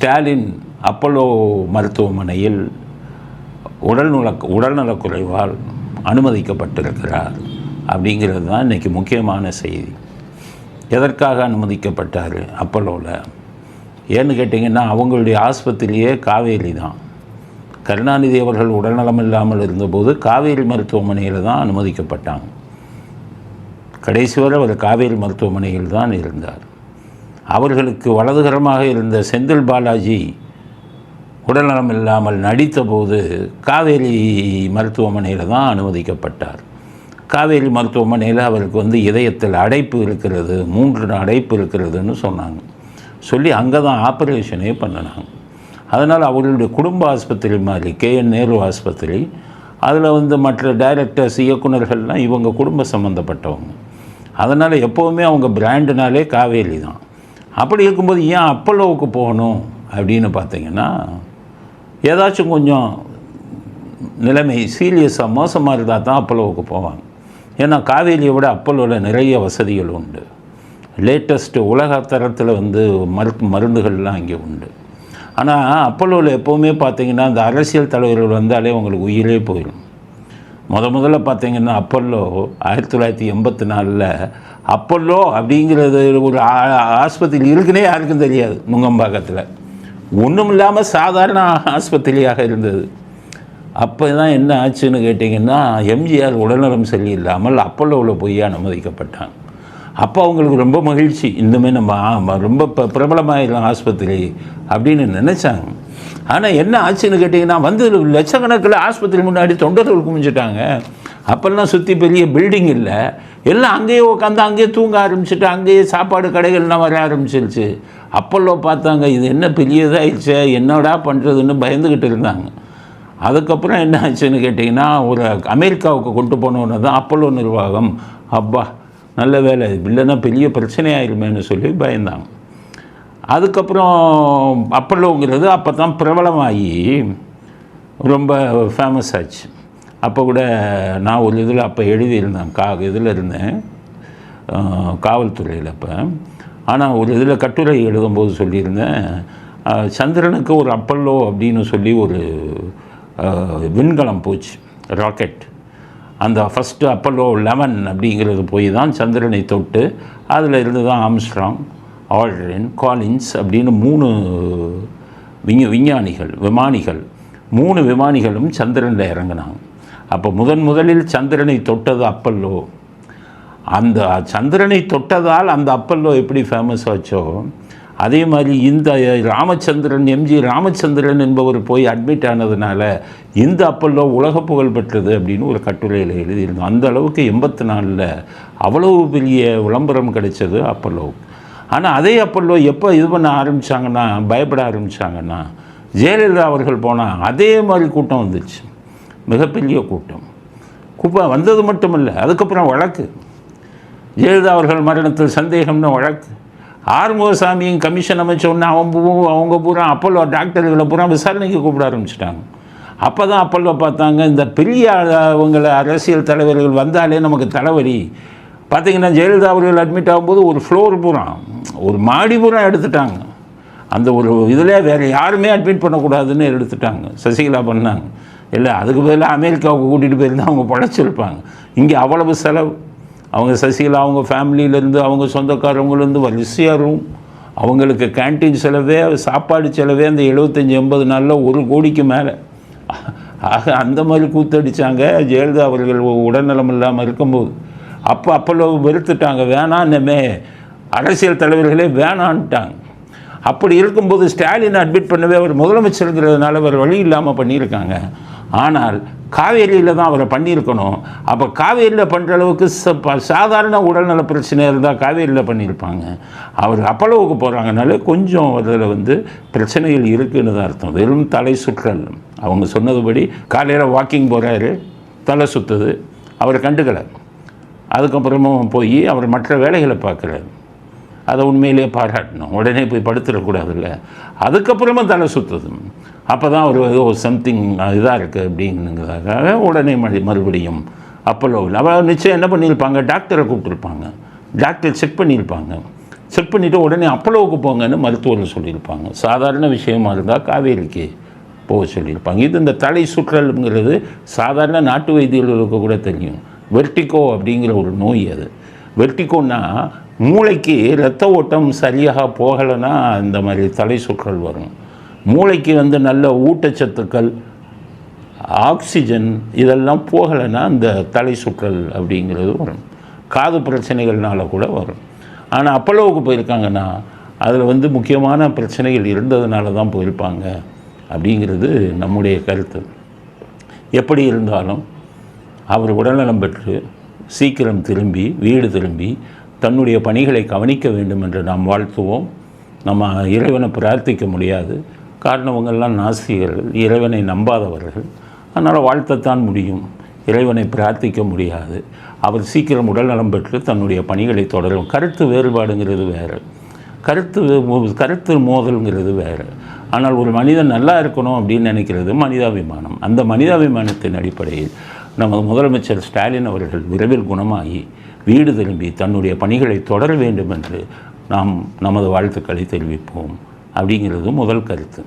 Stalin Apollo மருத்துவமனையில் உடல்நல உடல்நலக்குறைவால் அனுமதிக்கப்பட்டிருக்கிறார் அப்படிங்கிறது தான் இன்றைக்கி முக்கியமான செய்தி. எதற்காக அனுமதிக்கப்பட்டார் அப்பல்லோவில் ஏன்னு கேட்டிங்கன்னா அவங்களுடைய ஆஸ்பத்திரியே காவேரி தான். கருணாநிதி அவர்கள் உடல்நலம் இல்லாமல் இருந்தபோது காவேரி மருத்துவமனையில் தான் அனுமதிக்கப்பட்டாங்க. கடைசி வரை அவர் காவேரி மருத்துவமனையில் தான் இருந்தார். அவர்களுக்கு வலதுகரமாக இருந்த செந்தில் பாலாஜி உடல்நலம் இல்லாமல் நடித்தபோது காவேரி மருத்துவமனையில் தான் அனுமதிக்கப்பட்டார். காவேரி மருத்துவமனையில் அவருக்கு வந்து இதயத்தில் அடைப்பு இருக்கிறது மூன்று அடைப்பு இருக்கிறதுன்னு சொன்னாங்க. சொல்லி அங்கே தான் ஆப்ரேஷனே பண்ணினாங்க. அதனால் அவர்களுடைய குடும்ப ஆஸ்பத்திரி மாதிரி கே என் நேரு ஆஸ்பத்திரி அதில் வந்து மற்ற டைரக்டர்ஸ் இயக்குனர்கள்லாம் இவங்க குடும்ப சம்மந்தப்பட்டவங்க அதனால் எப்போவுமே அவங்க பிராண்டுனாலே காவேரி தான். அப்படி இருக்கும்போது ஏன் அப்பல்லோவுக்கு போகணும் அப்படின்னு பார்த்தீங்கன்னா ஏதாச்சும் கொஞ்சம் நிலைமை சீரியஸாக மோசமாக இருந்தால் தான் அப்பல்லோவுக்கு போவாங்க. ஏன்னா காவேரியை விட அப்பல்லோவில் நிறைய வசதிகள் உண்டு. லேட்டஸ்ட்டு உலக தரத்தில் வந்து மரு மருந்துகள்லாம் இங்கே உண்டு. ஆனால் அப்பல்லோவில் எப்போவுமே பார்த்தீங்கன்னா இந்த அரசியல் தலைவர்கள் வந்தாலே உங்களுக்கு உயிரே போயிடும். முத முதல்ல பார்த்தீங்கன்னா அப்பல்லோ ஆயிரத்தி தொள்ளாயிரத்தி எண்பத்தி நாலில் அப்பல்லோ அப்படிங்கிறது ஒரு ஆஸ்பத்திரி இருக்குன்னே யாருக்கும் தெரியாது நுங்கம்பாக்கத்தில் ஒன்றும் இல்லாமல் சாதாரண ஆஸ்பத்திரியாக இருந்தது. அப்போ தான் என்ன ஆச்சுன்னு கேட்டிங்கன்னா எம்ஜிஆர் உடல்நலம் சரியில்லாமல் அப்பல்லோவில் போய் அனுமதிக்கப்பட்டாங்க. அப்போ அவங்களுக்கு ரொம்ப மகிழ்ச்சி இன்னுமே நம்ம ரொம்ப ப பிரபலமாயிடலாம் ஆஸ்பத்திரி அப்படின்னு நினச்சாங்க. ஆனால் என்ன ஆச்சுன்னு கேட்டிங்கன்னா வந்து லட்சக்கணக்கில் ஆஸ்பத்திரி முன்னாடி தொண்டர்கள் குமிஞ்சிட்டாங்க. அப்போல்லாம் சுற்றி பெரிய பில்டிங் இல்லை. எல்லாம் அங்கேயே உட்காந்து அங்கேயே தூங்க ஆரம்பிச்சுட்டு அங்கேயே சாப்பாடு கடைகள்லாம் வர ஆரம்பிச்சிருச்சு. அப்பல்லோ பார்த்தாங்க இது என்ன பெரியதாகிடுச்சு என்னடா பண்ணுறதுன்னு பயந்துக்கிட்டு இருந்தாங்க. அதுக்கப்புறம் என்ன ஆச்சுன்னு கேட்டிங்கன்னா ஒரு அமெரிக்காவுக்கு கொண்டு போனோன்னு தான் அப்பல்லோ நிர்வாகம். அப்பா நல்ல வேலை இல்லைன்னா பெரிய பிரச்சனையாயிருமேன்னு சொல்லி பயந்தாங்க. அதுக்கப்புறம் அப்பல்லோங்கிறது அப்போ தான் பிரபலமாகி ரொம்ப ஃபேமஸ் ஆச்சு. அப்போ கூட நான் ஒரு இதில் அப்போ எழுதியிருந்தேன் கா இதில் இருந்தேன் காவல்துறையில் அப்போ. ஆனால் ஒரு இதில் கட்டுரை எழுதும்போது சொல்லியிருந்தேன் சந்திரனுக்கு ஒரு அப்பல்லோ அப்படின்னு சொல்லி ஒரு விண்கலம் போச்சு ராக்கெட் அந்த ஃபஸ்ட்டு அப்பல்லோ லெவன் அப்படிங்கிறது போய் தான் சந்திரனை தொட்டு அதில் இருந்து தான் ஆம்ஸ்ட்ராங் ஆல்ட்ரின் காலின்ஸ் அப்படின்னு மூணு விஞ்ஞ விஞ்ஞானிகள் விமானிகள். மூணு விமானிகளும் சந்திரனில் இறங்கினாங்க. அப்போ முதன் முதலில் சந்திரனை தொட்டது அப்பல்லோ. அந்த சந்திரனை தொட்டதால் அந்த அப்பல்லோ எப்படி ஃபேமஸ் ஆச்சோ? அதே மாதிரி இந்த ராமச்சந்திரன் எம்ஜி ராமச்சந்திரன் என்பவர் போய் அட்மிட் ஆனதுனால இந்த அப்பல்லோ உலக புகழ் பெற்றது அப்படின்னு ஒரு கட்டுரையில் எழுதியிருந்தோம் அந்த அளவுக்கு எண்பத்தி நாலில் அவ்வளவு பெரிய விளம்பரம் கிடைச்சது அப்பல்லோவுக்கு. ஆனால் அதே அப்பல்லோ எப்போ இது பண்ண ஆரம்பித்தாங்கன்னா பயப்பட ஆரம்பித்தாங்கன்னா ஜெயலலிதா அவர்கள் போனால் அதே மாதிரி கூட்டம் வந்துச்சு. மிகப்பெரிய கூட்டம். கூப்பா வந்தது மட்டும் இல்லை அதுக்கப்புறம் வழக்கு. ஜெயலலிதா அவர்கள் மரணத்தில் சந்தேகம்னு வழக்கு. ஆறுமுகசாமியும் கமிஷன் அமைச்ச அவன் பூ- அவங்க பூரா அப்பல்லோ டாக்டர்களை பூரா விசாரணைக்கு கூப்பிட ஆரம்பிச்சிட்டாங்க. அப்போ தான் அப்பல்லோ பார்த்தாங்க இந்த பெரிய அவங்கள அரசியல் தலைவர்கள் வந்தாலே நமக்கு தலைவலி. பார்த்தீங்கன்னா ஜெயலலிதா அவர்கள் அட்மிட் ஆகும்போது ஒரு ஃப்ளோர் பூரா ஒரு மாடி பூரா எடுத்துட்டாங்க. அந்த ஒரு இதில் வேறு யாருமே அட்மிட் பண்ணக்கூடாதுன்னு எடுத்துட்டாங்க. சசிகலா பண்ணாங்க. இல்லை அதுக்கு பதிலாக அமெரிக்காவுக்கு கூட்டிகிட்டு போயிருந்தா அவங்க படைச்சிருப்பாங்க. இங்கே அவ்வளவு செலவு. அவங்க சசிகலா அவங்க ஃபேமிலியிலேருந்து அவங்க சொந்தக்காரவங்கலேருந்து வரிசையாக ரூம் அவங்களுக்கு கேன்டீன் செலவே சாப்பாடு செலவே அந்த எழுபத்தஞ்சி எண்பது நாளில் ஒரு கோடிக்கு மேலே. ஆக அந்த மாதிரி கூத்தடிச்சாங்க ஜெயலலிதா அவர்கள் உடல்நலம் இல்லாமல் இருக்கும்போது. அப்போ அப்பல்லோ வெறுத்துட்டாங்க. வேணான்னமே. அரசியல் தலைவர்களே வேணான்ட்டாங்க. அப்படி இருக்கும்போது ஸ்டாலின் அட்மிட் பண்ணவே அவர் முதலமைச்சருங்கிறதுனால அவர் வழி இல்லாமல் பண்ணியிருக்காங்க. ஆனால் காவேரியில் தான் அவரை பண்ணியிருக்கணும். அப்போ காவேரியில் பண்ணுற அளவுக்கு ச- ப- சாதாரண உடல்நல பிரச்சனை இருந்தால் காவேரியில் பண்ணியிருப்பாங்க. அவர் அப்பளவுக்கு போகிறாங்கனாலே கொஞ்சம் அதில் வந்து பிரச்சனைகள் இருக்குன்னு தான் அர்த்தம். வெறும் தலை சுற்றல். அவங்க சொன்னதுபடி காலையில் வாக்கிங் போகிறாரு தலை சுற்றுது அவரை கண்டுக்கலை. அதுக்கப்புறமும் போய் அவர் மற்ற வேலைகளை பார்க்குறாரு. அதை உண்மையிலேயே பாராட்டணும். உடனே போய் படுத்துடக்கூடாதுல்ல. அதுக்கப்புறமா தலை சுற்றுதும் அப்போ தான் ஒரு ஏதோ சம்திங் இதாக இருக்குது அப்படிங்கிறதுக்காக உடனே மறு மறுபடியும் அப்போலோ அவள் நிச்சயம் என்ன பண்ணியிருப்பாங்க? டாக்டரை கூப்பிட்டுருப்பாங்க. டாக்டர் செக் பண்ணியிருப்பாங்க. செக் பண்ணிவிட்டு உடனே அப்பளவுக்கு போங்கன்னு மருத்துவர்கள் சொல்லியிருப்பாங்க. சாதாரண விஷயமா இருந்தால் காவேரிக்கு போக சொல்லியிருப்பாங்க. இது இந்த தலை சுற்றல்ங்கிறது சாதாரண நாட்டு வைத்தியர்களுக்கு கூட தெரியும். வெர்டிகோ அப்படிங்கிற ஒரு நோய் அது. வெர்டிகோன்னா மூளைக்கு இரத்த ஓட்டம் சரியாக போகலைன்னா இந்த மாதிரி தலை சுற்றல் வரும். மூளைக்கு வந்து நல்ல ஊட்டச்சத்துக்கள் ஆக்சிஜன் இதெல்லாம் போகலைன்னா அந்த தலை சுற்றல் அப்படிங்கிறது வரும். காது பிரச்சனைகள்னால கூட வரும். ஆனால் அப்பளவுக்கு போயிருக்காங்கன்னா அதில் வந்து முக்கியமான பிரச்சனைகள் இருந்ததுனால தான் போயிருப்பாங்க அப்படிங்கிறது நம்முடைய கருத்து. எப்படி இருந்தாலும் அவர் உடல்நலம் பெற்று சீக்கிரம் திரும்பி வீடு திரும்பி தன்னுடைய பணிகளை கவனிக்க வேண்டும் என்று நாம் வாழ்த்துவோம். நம்ம இறைவனை பிரார்த்திக்க முடியாது. காரணவங்கள்லாம் நாசிகர்கள் இறைவனை நம்பாதவர்கள். அதனால் வாழ்த்தத்தான் முடியும். இறைவனை பிரார்த்திக்க முடியாது. அவர் சீக்கிரம் உடல்நலம் பெற்று தன்னுடைய பணிகளை தொடரும். கருத்து வேறுபாடுங்கிறது வேறு. கருத்து கருத்து மோதல்ங்கிறது வேறு. ஆனால் ஒரு மனிதன் நல்லா இருக்கணும் அப்படின்னு நினைக்கிறது மனிதாபிமானம். அந்த மனிதாபிமானத்தின் அடிப்படையில் நமது முதலமைச்சர் ஸ்டாலின் அவர்கள் விரைவில் குணமாகி வீடு திரும்பி தன்னுடைய பணிகளை தொடர வேண்டும் என்று நாம் நமது வாழ்த்துக்களை தெரிவிப்போம். அப்படிங்கிறது முதல் கருத்து.